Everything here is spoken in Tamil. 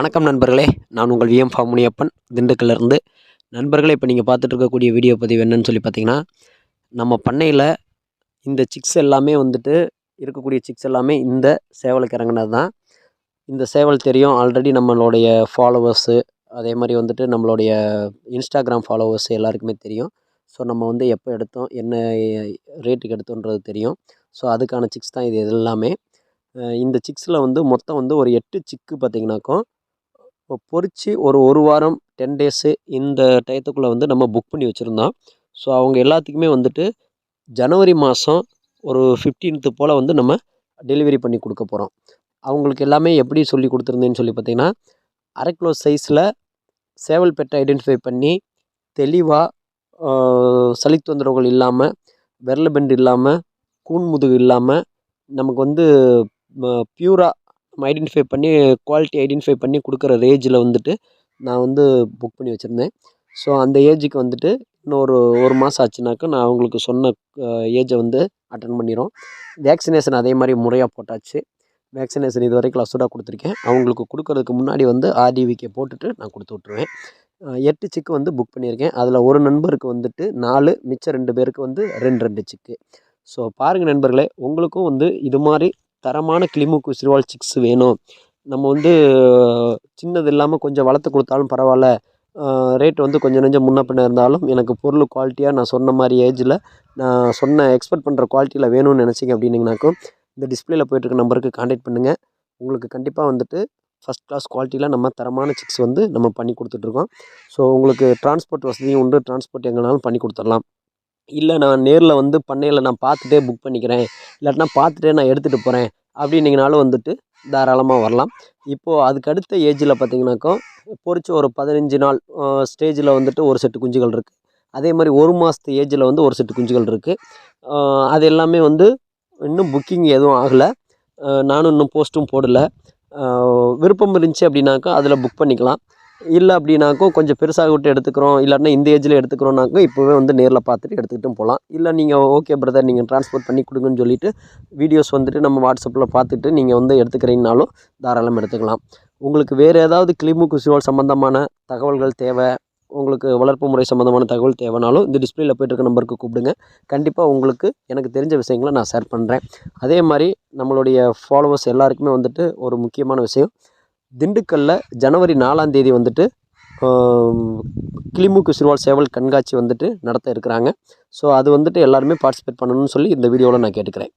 வணக்கம் நண்பர்களே. நான் உங்கள் விஎம் ஃபாமுனியப்பன் திண்டுக்கல்லிருந்து. நண்பர்களே இப்போ நீங்கள் பார்த்துட்டு இருக்கக்கூடிய வீடியோ பதிவு என்னன்னு சொல்லி பார்த்தீங்கன்னா நம்ம பண்ணையில் இந்த சிக்ஸ் எல்லாமே வந்துட்டு இருக்கக்கூடிய சிக்ஸ் எல்லாமே இந்த சேவலுக்கு இறங்கினது தான். இந்த சேவல் தெரியும். ஆல்ரெடி நம்மளுடைய ஃபாலோவர்ஸு அதே மாதிரி வந்துட்டு நம்மளுடைய இன்ஸ்டாகிராம் ஃபாலோவர்ஸ் எல்லாருக்குமே தெரியும். ஸோ நம்ம வந்து எப்போ எடுத்தோம் என்ன ரேட்டுக்கு எடுத்தோன்றது தெரியும். ஸோ அதுக்கான சிக்ஸ் தான் இது எல்லாமே. இந்த சிக்ஸில் வந்து மொத்தம் வந்து ஒரு எட்டு சிக்கு பார்த்தீங்கன்னாக்கும் இப்போ பொறிச்சு ஒரு ஒரு வாரம் டென் டேஸு இந்த டயத்துக்குள்ளே வந்து நம்ம புக் பண்ணி வச்சுருந்தோம் ஸோ அவங்க எல்லாத்துக்குமே வந்துட்டு ஜனவரி மாதம் ஒரு ஃபிஃப்டீன்த்து போல் வந்து நம்ம டெலிவரி பண்ணி கொடுக்க போகிறோம் அவங்களுக்கு எல்லாமே எப்படி சொல்லி கொடுத்துருந்தேன்னு சொல்லி பார்த்தீங்கன்னா அரை கிலோ சைஸில் சேவல் பெட்டை ஐடென்டிஃபை பண்ணி தெளிவாக சளி தொந்தரவுகள் இல்லாமல் விரல பெண்டு இல்லாமல் கூன் முதுகு இல்லாமல் நமக்கு வந்து பியூராக நம்ம ஐடென்டிஃபை பண்ணி குவாலிட்டி ஐடென்டிஃபை பண்ணி கொடுக்குற ரேஜில் வந்துட்டு நான் வந்து புக் பண்ணி வச்சுருந்தேன். ஸோ அந்த ஏஜுக்கு வந்துட்டு இன்னும் ஒரு ஒரு மாதம் ஆச்சுனாக்கா நான் அவங்களுக்கு சொன்ன ஏஜை வந்து அட்டன் பண்ணிடும் வேக்சினேஷன் அதே மாதிரி முறையாக போட்டாச்சு. வேக்சினேஷன் இது வரைக்கும் லசுடாக கொடுத்துருக்கேன். அவங்களுக்கு கொடுக்கறதுக்கு முன்னாடி வந்து ஆர்டிவிக்கே போட்டுட்டு நான் கொடுத்து விட்ருவேன் எட்டு சிக்கு வந்து புக் பண்ணியிருக்கேன். அதில் ஒரு நண்பருக்கு வந்துட்டு நாலு மிச்சம் ரெண்டு பேருக்கு வந்து ரெண்டு ரெண்டு சிக்கு ஸோ பாருங்கள் நண்பர்களே உங்களுக்கும் வந்து இது மாதிரி தரமான கிளிமூக்கு சிறுவால் சிக்ஸ் வேணும். நம்ம வந்து சின்னது இல்லாமல் கொஞ்சம் வளர்த்து கொடுத்தாலும் பரவாயில்ல. ரேட் வந்து கொஞ்சம் நெஞ்சம் முன்ன பின்ன இருந்தாலும் எனக்கு பொருள் குவாலிட்டியாக நான் சொன்ன மாதிரி ஏஜில் நான் சொன்ன எக்ஸ்பெக்ட் பண்ணுற குவாலிட்டியில் வேணும்னு நினச்சிங்க அப்படின்னிங்கனாக்கும் இந்த டிஸ்பிளேல போயிட்டுருக்க நம்பருக்கு காண்டாக்ட் பண்ணுங்கள் உங்களுக்கு கண்டிப்பாக வந்துட்டு ஃபஸ்ட் கிளாஸ் குவாலிட்டியில் நம்ம தரமான சிக்ஸ் வந்து நம்ம பண்ணி கொடுத்துட்ருக்கோம் ஸோ உங்களுக்கு டிரான்ஸ்போர்ட் வசதியும் உண்டு. டிரான்ஸ்போர்ட் எங்கேனாலும் பண்ணி கொடுத்துடலாம். இல்லை நான் நேரில் வந்து பண்ணையில் நான் பார்த்துட்டே புக் பண்ணிக்கிறேன். இல்லாட்டினா பார்த்துட்டே நான் எடுத்துகிட்டு போகிறேன் அப்படின்னீங்கனாலும் வந்துட்டு தாராளமாக வரலாம். இப்போது அதுக்கு அடுத்த ஏஜில் பார்த்தீங்கன்னாக்கா பொறிச்சு ஒரு பதினஞ்சு நாள் ஸ்டேஜில் வந்துட்டு ஒரு செட்டு குஞ்சுகள் இருக்குது அதே மாதிரி ஒரு மாதத்து ஏஜில் வந்து ஒரு செட்டு குஞ்சுகள் இருக்குது அது எல்லாமே வந்து இன்னும் புக்கிங் எதுவும் ஆகலை. நானும் இன்னும் போஸ்ட்டும் போடலை. விருப்பம் இருந்துச்சு அப்படின்னாக்கா அதில் புக் பண்ணிக்கலாம். இல்லை அப்படின்னாக்கும் கொஞ்சம் பெருசாக விட்டு எடுத்துக்கிறோம். இல்லாட்டினா இந்த ஏஜில் எடுத்துக்கிறோம்னாக்கா இப்போவே வந்து நேரில் பார்த்துட்டு எடுத்துக்கிட்டும் போகலாம் இல்லை நீங்கள் ஓகே பிரதர் நீங்கள் ட்ரான்ஸ்போர்ட் பண்ணி கொடுங்கன்னு சொல்லிட்டு வீடியோஸ் வந்துட்டு நம்ம வாட்ஸ்அப்பில் பார்த்துட்டு நீங்கள் வந்து எடுத்துக்கிறீங்கனாலும் தாராளம் எடுத்துக்கலாம். உங்களுக்கு வேறு ஏதாவது கிளிமு குசிவால் சம்மந்தமான தகவல்கள் தேவை உங்களுக்கு வளர்ப்பு முறை சம்மந்தமான தகவல் தேவைனாலும் இந்த டிஸ்பிளேயில் போயிட்டு இருக்க நம்பருக்கு கூப்பிடுங்க. கண்டிப்பாக உங்களுக்கு எனக்கு தெரிஞ்ச விஷயங்களை நான் ஷேர் பண்ணுறேன் அதே மாதிரி நம்மளுடைய ஃபாலோவர்ஸ் எல்லாருக்குமே வந்துட்டு ஒரு முக்கியமான விஷயம் திண்டுக்கல்லில் ஜனவரி நாலாம் தேதி வந்துட்டு கிளிமூக்கு சிறுவால் சேவல் கண்காட்சி வந்துட்டு நடத்த இருக்கிறாங்க. ஸோ அது வந்துட்டு எல்லாருமே பார்ட்டிசிபேட் பண்ணணும்னு சொல்லி இந்த வீடியோவில் நான் கேட்டுக்கிறேன்.